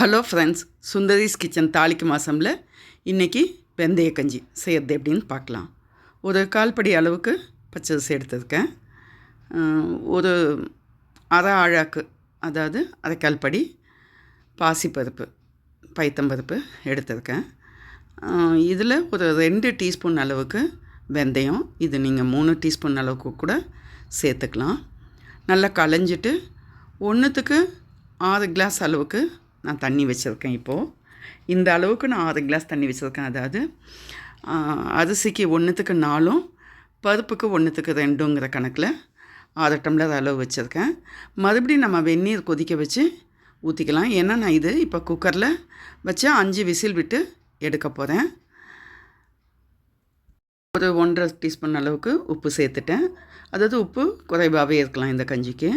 Hello friends Sundari's kitchen தாளிக்கு மாதமில் இன்றைக்கி வெந்தய கஞ்சி. செய்கிறது எப்படின்னு பார்க்கலாம். ஒரு கால்படி அளவுக்கு பச்சரிசி எடுத்திருக்கேன். ஒரு அரை ஆழாக்கு அதாவது அரைக்கால்படி பாசிப்பருப்பு பைத்தம்பருப்பு எடுத்திருக்கேன். இதில் ஒரு ரெண்டு டீஸ்பூன் அளவுக்கு வெந்தயம் இது நீங்கள் மூணு டீஸ்பூன் அளவுக்கு கூட சேர்த்துக்கலாம். நல்லா களைஞ்சிட்டு ஒன்றுத்துக்கு ஆறு கிளாஸ் அளவுக்கு நான் தண்ணி வச்சுருக்கேன் இப்போது இந்த அளவுக்கு நான் ஆறு கிளாஸ் தண்ணி வச்சுருக்கேன். அதாவது அரிசிக்கு ஒன்றுத்துக்கு நாலும் பருப்புக்கு ஒன்றுத்துக்கு ரெண்டுங்கிற கணக்கில் ஆறு டம்ளர் அளவு வச்சுருக்கேன். மறுபடியும் நம்ம வெந்நீர் கொதிக்க வச்சு ஊற்றிக்கலாம் ஏன்னா நான் இது இப்போ குக்கரில் வச்சு அஞ்சு விசில் விட்டு எடுக்க போகிறேன் ஒரு ஒன்றரை டீஸ்பூன் அளவுக்கு உப்பு சேர்த்துட்டேன். அதாவது உப்பு குறைவாகவே இருக்கலாம் இந்த கஞ்சிக்கு.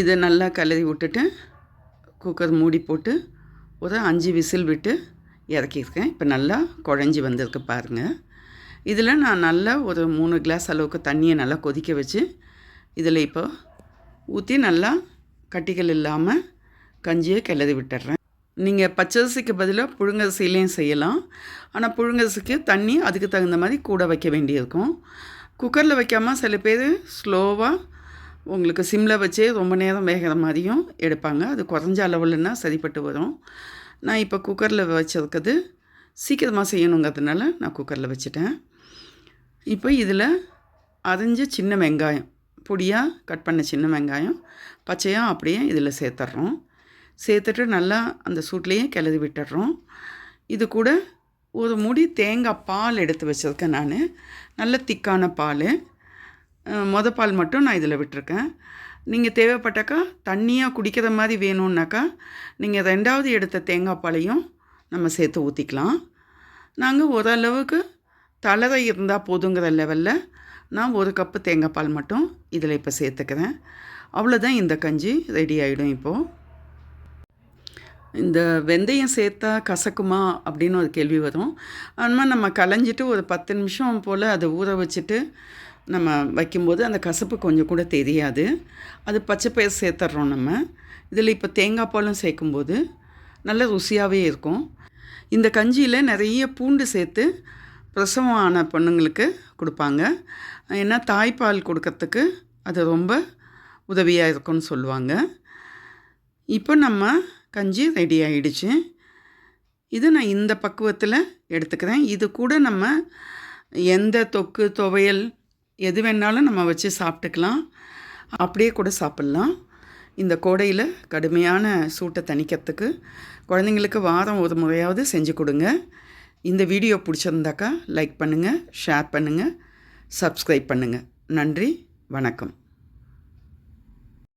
இதை நல்லா கலரி விட்டுட்டு குக்கர் மூடி போட்டு ஒரு அஞ்சு விசில் விட்டு இறக்கியிருக்கேன். இப்போ நல்லா குழஞ்சி வந்திருக்கு பாருங்கள் இதில் நான் நல்லா ஒரு மூணு கிளாஸ் அளவுக்கு தண்ணியை நல்லா கொதிக்க வச்சு இதில் இப்போ ஊற்றி நல்லா கட்டிகள் இல்லாமல் கஞ்சியை கிளறி விட்டுறேன் நீங்கள் பச்சரிசிக்கு பதிலாக புழுங்கரிசிலையும் செய்யலாம். ஆனால் புழுங்கரிசிக்கு தண்ணி அதுக்கு தகுந்த மாதிரி கூட வைக்க வேண்டியிருக்கும். குக்கரில் வைக்காமல் சில பேர் ஸ்லோவாக உங்களுக்கு சிம்மில் வச்சே ரொம்ப நேரம் வேகிற மாதிரியும் எடுப்பாங்க. அது குறைஞ்ச அளவுலன்னா சரிப்பட்டு வரும். நான் இப்போ குக்கரில் வச்சிருக்கிறது சீக்கிரமாக செய்யணுங்கிறதுனால நான் குக்கரில் வச்சுட்டேன். இப்போ இதில் அரைஞ்ச சின்ன வெங்காயம் பொடியாக கட் பண்ண சின்ன வெங்காயம் பச்சையாக அப்படியே இதில் சேர்த்துட்றோம் சேர்த்துட்டு நல்லா அந்த சூட்லேயே கிளறி விட்டுடுறோம் இது கூட ஒரு முடி தேங்காய் பால் எடுத்து வச்சுருக்கேன் நான். நல்ல திக்கான பால். மொத பால் மட்டும் நான் இதில் விட்டுருக்கேன். நீங்கள் தேவைப்பட்டாக்கா தண்ணியாக குடிக்கிற மாதிரி வேணும்னாக்கா நீங்கள் ரெண்டாவது எடுத்த தேங்காய் பாலையும் நம்ம சேர்த்து ஊற்றிக்கலாம் நாங்கள் ஓரளவுக்கு தளரை இருந்தால் போதுங்கிற லெவலில் நான் ஒரு கப்பு தேங்காய் பால் மட்டும் இதில் இப்போ சேர்த்துக்கிறேன். அவ்வளோதான் இந்த கஞ்சி ரெடி ஆகிடும் இப்போது இந்த வெந்தயம் சேர்த்தா கசக்குமா அப்படின்னு ஒரு கேள்வி வரும். ஆனால் நம்ம களைஞ்சிட்டு ஒரு பத்து நிமிஷம் போல் அதை ஊற வச்சுட்டு நம்ம வைக்கும்போது அந்த கசப்பு கொஞ்சம் கூட தெரியாது. அது பச்சை பயிர் சேர்த்துட்றோம் நம்ம. இதில் இப்போ தேங்காய் பாலும் சேர்க்கும்போது நல்ல ருசியாகவே இருக்கும். இந்த கஞ்சியில் நிறைய பூண்டு சேர்த்து பிரசவம் ஆன பொண்ணுங்களுக்கு கொடுப்பாங்க. ஏன்னா தாய்ப்பால் கொடுக்கறதுக்கு அது ரொம்ப உதவியாக இருக்கும்னு சொல்லுவாங்க. இப்போ நம்ம கஞ்சி ரெடி ஆகிடுச்சு இது நான் இந்த பக்குவத்தில் எடுத்துக்கிறேன். இது கூட நம்ம எந்த தொக்கு துவையல் எது வேணாலும் நம்ம வச்சு சாப்பிட்டுக்கலாம். அப்படியே கூட சாப்பிட்லாம். இந்த கோடையில் கடுமையான சூட்டை தணிக்கிறதுக்கு குழந்தைங்களுக்கு வாரம் ஒரு முறையாவது செஞ்சு கொடுங்க. இந்த வீடியோ பிடிச்சிருந்தாக்கா லைக் பண்ணுங்கள் ஷேர் பண்ணுங்கள் சப்ஸ்கிரைப் பண்ணுங்கள் நன்றி வணக்கம்.